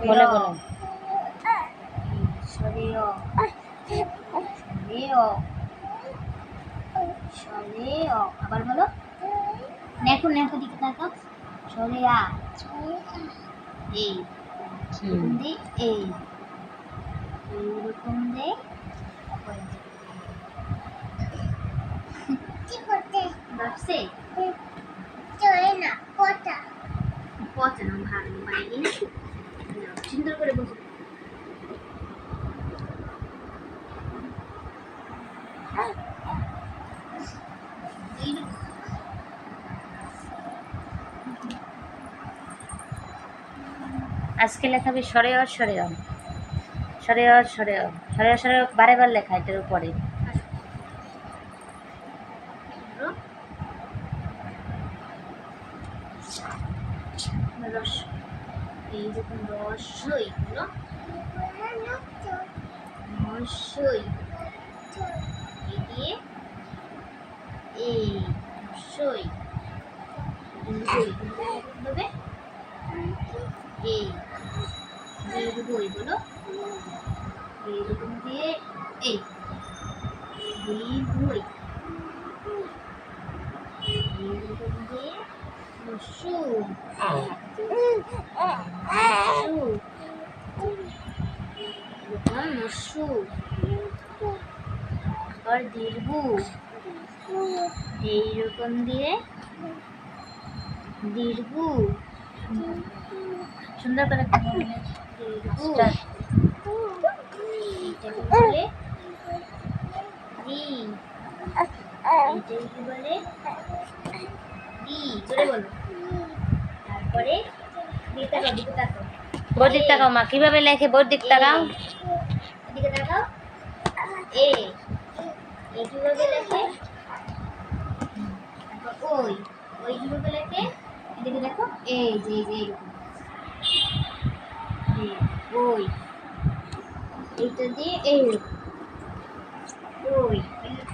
বলে বলো। সরেও সরেও আবার বলো। নেকো নেকো দিকে তাকাও সরেয়া এই দি এই এইরকম দে বাসছে পচা। না ভালো মানে সুন্দর করে আজকে লেখাবি সরে অর সরে অর সরে অর সরে অর সরে সরে বারে বার লেখা এটার উপরে রস এই হলো রসই এই দিয়ে এই দীর্ঘই হবে এই দীর্ঘই বলো এরকম দিয়ে এই দীর্ঘই এরকম দিয়ে রসু এরকম রসু আবার দীর্ঘ এইরকম দিয়ে দীর্ঘ সুন্দর করে বলে? বলে? রি জোরে বলো। তারপরে দিকে বোর দিক তাকাও। মা কীভাবে লেখে বোর দিক তাকাও? এদিকে তাকাও। এ এ কীভাবে লেখে? ওই ওই কীভাবে লেখে? এদিকে দেখো। এই যে এই যে এইরকম ওই। এইটা দিয়ে এইরকম ওই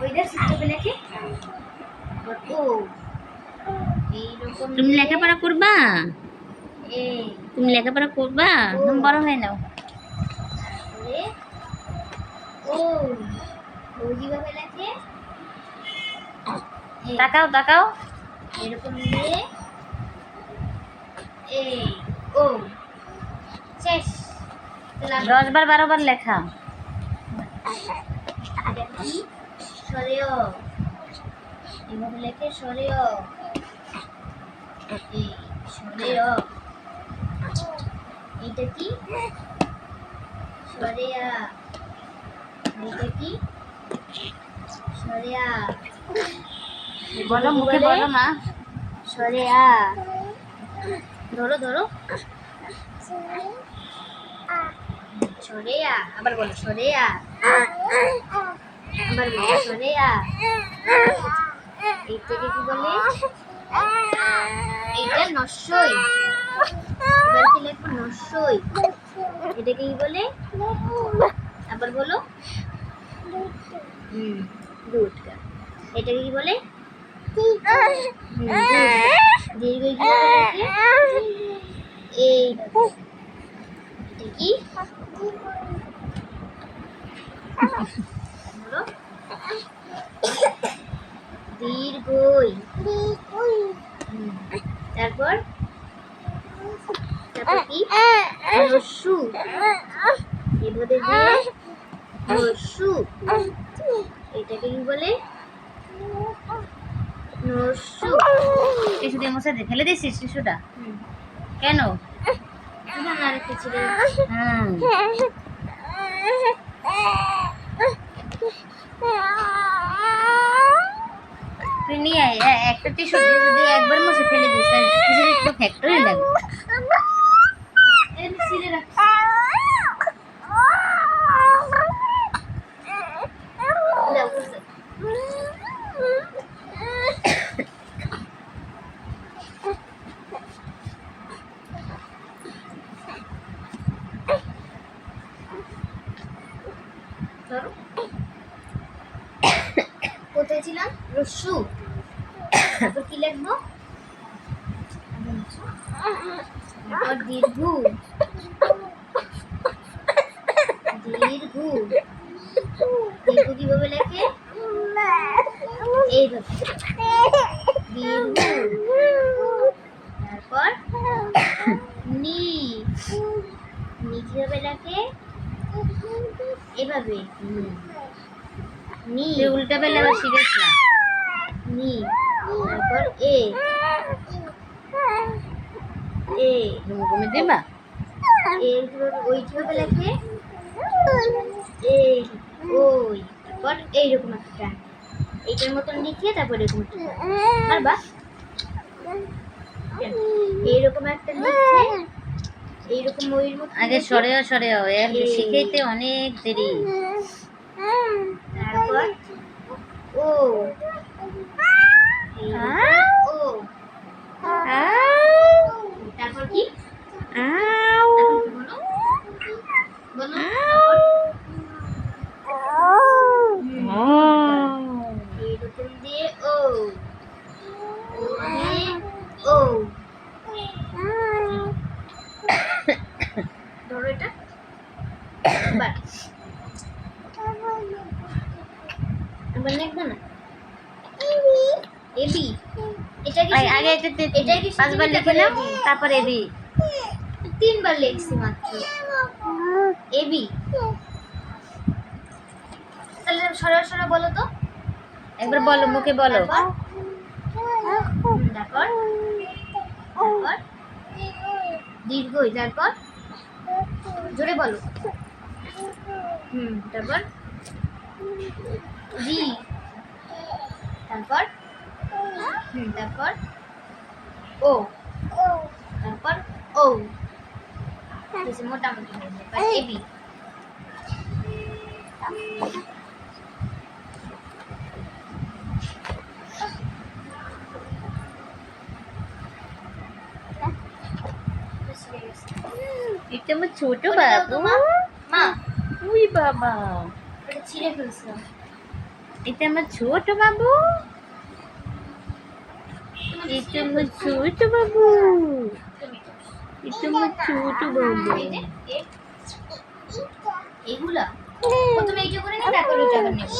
ওইটা কীভাবে লেখে। আবার ও। তুমি লেখাপড়া করবা? তুমি লেখাপড়া করবা? তুমি বড় হয়ে নাও। তাকাও তাকাও। এরকম দিয়ে ও শেষ। দশ বার বারো বার লেখা। সরেও। এভাবে লেখে সরেও। সরেও এইটা কি? সরেয়া। এইটা কি? সরেয়া। বলো মুখে বলো মা। সরেয়া। ধরো ধরো। সরেয়া। আবার বলো সরেয়া। আবার বলো সরেয়া। এইটাকে কি বলে? এইটা নশ্বই এবার লিখব? নশ্বই এটাকে কি বলে? আবার বলো। হুম গুড এটাকে কি বলে? দীর্ঘ এই। এটা দীর্ঘই তারপর? তারপর কি? রস্যু এভাবে দিয়ে রস্যু এটাকে কি বলে? টিসু দিয়ে ফেলে দিছিস টিসুটা কেন? আরেকটা ছিল হুম আয় এ- একটা টিসু যদি একবার মুছে ফেলে দিস, তাহলে একটু ফ্যাক্টরি লাগবে। কোথায় ছিলাম? কি কীভাবে লেখে? এইভাবে তারপর নি কীভাবে লেখে? এভাবে। উল্টা পেলে আবার শিখেছ না নি। তারপর এ। এ। তুমি দেবা? এ ওই কীভাবে লেখে এই ওই তারপর এইরকম একটা। এইটার মতন লিখে তারপর এরকম একটা। টান পারবা? এইরকম একটা লিখে এইরকম মতো আগে সরেও সরেও শিখাইতে অনেক দেরি। তারপর ও তারপর কি আউ তারপর কি বলো বলো এইরকম দিয়ে ও ও দিয়ে ও ধরো এটা এবার এবার লিখবে না এবি এটা কি আগে আগে এটা তে- এটাই কি পাঁচবার? লিখে নাও তারপরে এবি তিনবার লিখছি মাত্র। এবি তাহলে সরা সরা বলো তো। একবার বলো মুখে বলো। তারপর? তারপর? দীর্ঘই তারপর? জোরে বলো। হুম তারপর? জি তারপর? হুম তারপর? ও। তারপর ও। মোটামুটি হয়ে এবি এটা আমার ছোট বাবু। মা। মা। উই বাবা। এটা ছিঁড়ে ফেলছিলাম। এটা আমার ছোট বাবু। এটা আমার ছোট বাবু এটা আমার ছোট বাবু এই যে, এ- এইগুলা প্রথমে এইটা করে নিই তারপর ওইটা আবার নেব।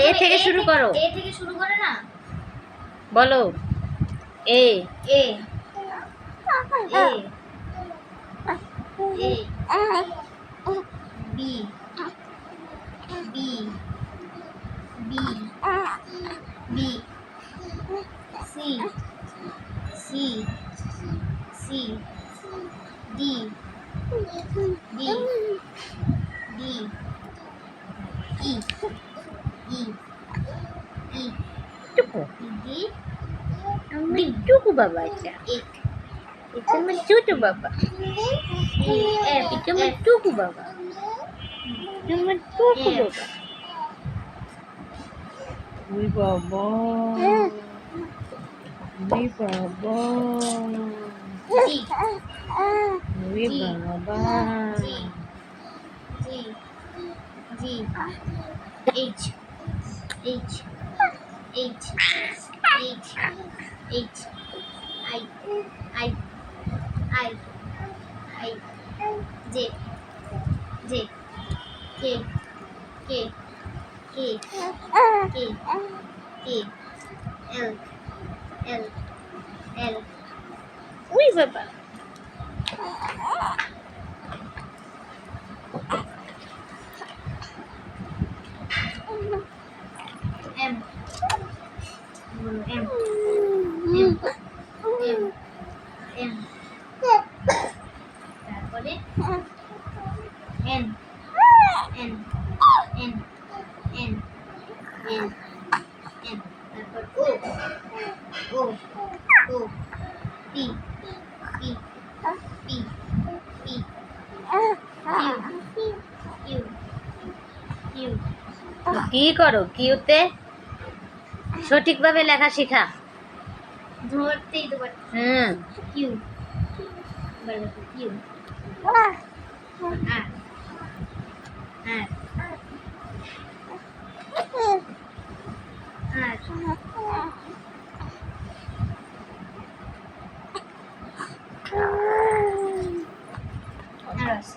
এ থেকে শুরু করো। এ থেকে শুরু করে না? বলো। A. A. A. A. B B B C C C D D D E E E টুকু ডি আমার টুকু বাবা এটা। এক এটা আমার ছোট বাবা। এফ এটা আমার টুকু বাবা। আমার টুকু বাবা। উই বাবা উই বাবা জি উই জি। বাবা G G G H H H H H I I I I J J K K K K K L. L. L. Who is that? N N তারপর O O O P P P P Q Q Q কি করো কিউতে সঠিকভাবে লেখা শেখা। ধরতেই তো হুম। Q. Q. R R Yes.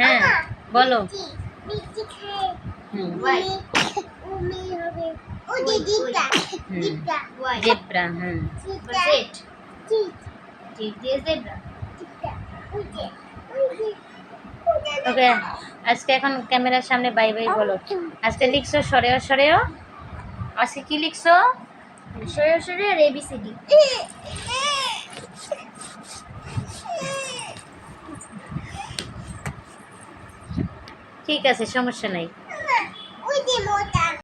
হ্যাঁ বলো। জেব্রা জেব্রা ওকে আজকে এখন ক্যামেরার সামনে বাই বাই বলো। আজকে লিখছো সরেও সরেও? আজকে কি লিখছো? সরে সরে আর এবিসিডি ঠিক আছে সমস্যা নাই।